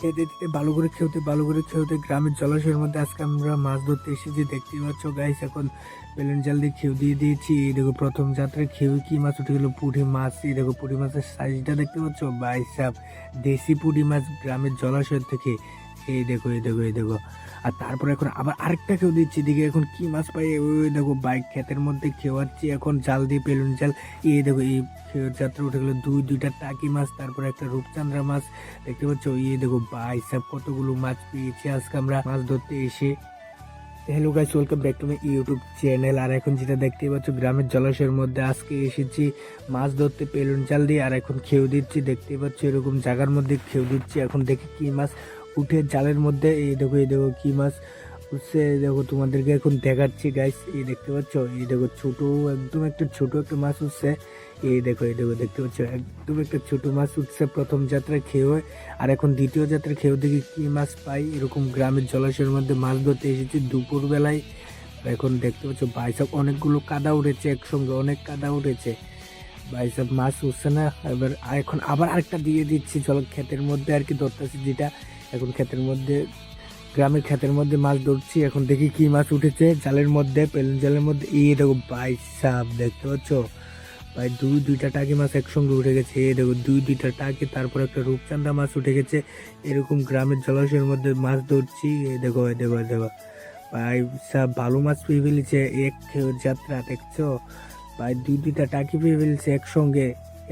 খেতে দিতে ভালো করে খেতে ভালো করে খেতে গ্রামের জলাশয়ের মধ্যে আজকে আমরা মাছ ধরতে এসেছি, দেখতে পাচ্ছ গাইস এখন বেলুন জাল দিয়ে খেউ দিয়ে দিয়েছি। এই দেখো প্রথম যাত্রায় খেউ কি মাছ উঠে গেলো, পুঁটি মাছ। এই দেখো পুঁটি মাছের সাইজটা দেখতে পাচ্ছ? বাইসাপ দেশি পুঁটি মাছ গ্রামের জলাশয় থেকে। এই দেখো এই দেখো এই দেখো। আর তারপরে এখন আবার আরেকটা কেউ দিচ্ছি দিকে এখন কি মাছ পাই? ওই দেখো, বাইক ক্ষেতের মধ্যে খেওয়াচ্ছি এখন, জাল দিয়ে পেলুন জাল। এই দেখো, এই যাত্রা উঠে গেলো। দুই, দুইটা টাকি মাছ, তারপরে একটা রূপচান্দ্রা মাছ। দেখতে পাচ্ছ? এই দেখো বাইসাপ কতগুলো মাছ পেয়েছি আজকে আমরা, মাছ ধরতে এসে। Hello guys welcome back to my YouTube channel আর এখন যেটা দেখতেই পাচ্ছ, গ্রামের জলাশয়ের মধ্যে আজকে এসেছি। মাছ ধরতে পেলুন জাল দিয়ে, আর এখন খেউ দিচ্ছি। দেখতেই পাচ্ছ, এরকম জায়গার মধ্যে খেউ দিচ্ছি। এখন দেখি কি মাছ উঠে জালের মধ্যে, এই দেখো এই দেখো কি মাছ উঠছে দেখো তোমাদেরকে এখন দেখাচ্ছি গাইস এই দেখতে পাচ্ছ? এই দেখো ছোট, একদম একটা ছোট একটা মাছ উঠছে। এই দেখো এই দেখো, দেখতে পাচ্ছ? একদম একটা ছোট মাছ উঠছে প্রথম যাত্রায় খেয়ে আর এখন দ্বিতীয় যাত্রায় খেয়ে দেখি কি মাছ পাই। এরকম গ্রামের জলাশয়ের মধ্যে মাছ ধরতে এসেছি দুপুর বেলায় এখন দেখতে পাচ্ছ বাইসব অনেকগুলো কাদা উঠেছে একসঙ্গে, অনেক কাদা উঠেছে। বাইসব মাছ উঠছে না, এবার এখন আবার আরেকটা দিয়ে দিচ্ছি জল ক্ষেতের মধ্যে আর কি ধরতেছি যেটা এখন ক্ষেতের মধ্যে, গ্রামের ক্ষেতের মধ্যে মাছ ধরছি, এখন দেখি কি মাছ উঠেছে। জালের মধ্যে, পেলুন জালের মধ্যে, এই দেখো বাইসাপ দেখতে পাচ্ছ? ভাই দুই, দুইটা টাকি মাছ একসঙ্গে উঠে গেছে, এই দেখো দুই, দুইটা টাকি, তারপর একটা রূপচান্দা মাছ উঠে গেছে। এরকম গ্রামের জলাশয়ের মধ্যে মাছ ধরছি, এই দেখো এই দেখো দেখো। ভাই সব, ভালো মাছ পেয়ে ফেলেছে, এক যাত্রা, দেখছ? ভাই দুই, দুইটা টাকি পেয়ে ফেলেছে একসঙ্গে।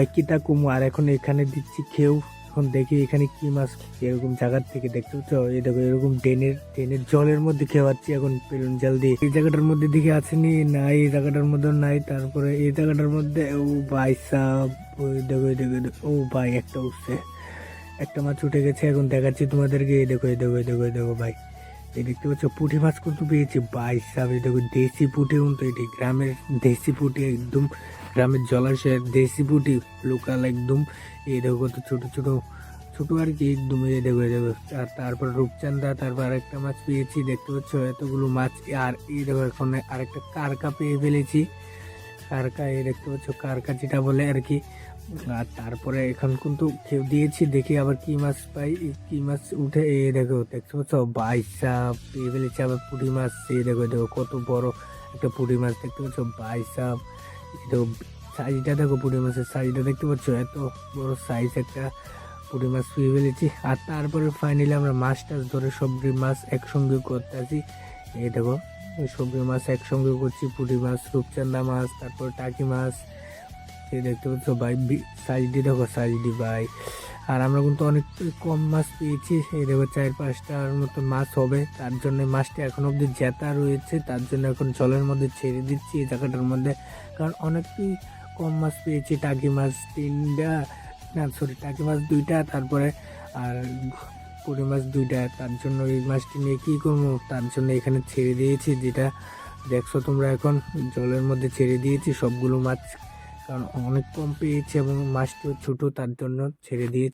একইটা কুমু, আর এখন এখানে দিচ্ছি খেউ। এখন দেখি এখানে কি মাছ এরকম জায়গার থেকে দেখতে পাচ্ছ? এই দেখো, এরকম ড্রেনের ড্রেনের জলের মধ্যে খেওয়াচ্ছি এখন পেলুন জাল দিয়ে। এই জায়গাটার মধ্যে দেখে আসেনি না? এই জায়গাটার মধ্যে নাই। তারপরে এই জায়গাটার মধ্যে, ও ভাই সাপ দেখো দেখো ও ভাই, একটা উঠছে। একটা মাছ উঠে গেছে, এখন দেখাচ্ছি তোমাদেরকে। এই দেখো এই দেখো দেখো দেখো, ভাই। এই দেখতে পাচ্ছ, পুঁটি মাছ কিন্তু পেয়েছি বাইশ এই দেখো, দেশি পুঁটি কিন্তু এটি। গ্রামের দেশি পুঁটি একদম, গ্রামের জলাশয়ের দেশি পুঁটি, লোকাল একদম। এই দেখো কত ছোট ছোট ছোট আর কি, একদম এই দেখো এই দেখো। আর তারপর রূপচান্দা তারপর আরেকটা মাছ পেয়েছি, দেখতে পাচ্ছ? এতগুলো মাছ, আর এই দেখো, এখন আরেকটা কারকা পেয়ে ফেলেছি। কারকা, এই দেখতে পাচ্ছ, কারকা যেটা বলে আর কি আর তারপরে এখন কিন্তু কেউ দিয়েছি, দেখি আবার কি মাছ পাই কি মাছ উঠে, এ দেখো, দেখতে পাচ্ছ বাইসা পেয়ে ফেলেছি আবার পুঁটি মাছ এই দেখো দেখো, কত বড় একটা পুঁটি মাছ, দেখতে পাচ্ছ বাইসা দেখো, সাইজটা দেখো, পুঁটি মাছের সাইজটা দেখতে পাচ্ছ, এত বড় সাইজ একটা পুঁটি মাছ পেয়ে ফেলেছি। আর তারপরে ফাইনালি আমরা মাছ টাছ ধরে সবজি মাছ একসঙ্গে করতে আছি এই দেখো, সবজি মাছ একসঙ্গে করছি, পুঁটি মাছ রূপচান্দা মাছ, তারপর টাকি মাছ এই দেখতে পাচ্ছ, ভাই সাইজ সাইজটি দেখো সাইজ সাইজটি ভাই। আর আমরা কিন্তু অনেক কম মাছ পেয়েছি, এই দেখো, চার পাঁচটার মতো মাছ হবে। তার জন্য মাছটি এখন অবধি জেতা রয়েছে, তার জন্য এখন জলের মধ্যে ছেড়ে দিচ্ছি এই জায়গাটার মধ্যে। কারণ অনেকই কম মাছ পেয়েছি, টাকি মাছ তিনটা, না সরি টাকি মাছ দুইটা, তারপরে আর পুঁটি মাছ দুইটা। তার জন্য এই মাছটি নিয়ে কী করব? তার জন্য এখানে ছেড়ে দিয়েছি, যেটা দেখছ তোমরা এখন, জলের মধ্যে ছেড়ে দিয়েছি, সবগুলো মাছ কারণ অনেক কম পেয়েছে এবং মাছটিও ছোটো তার জন্য ছেড়ে দিয়েছি।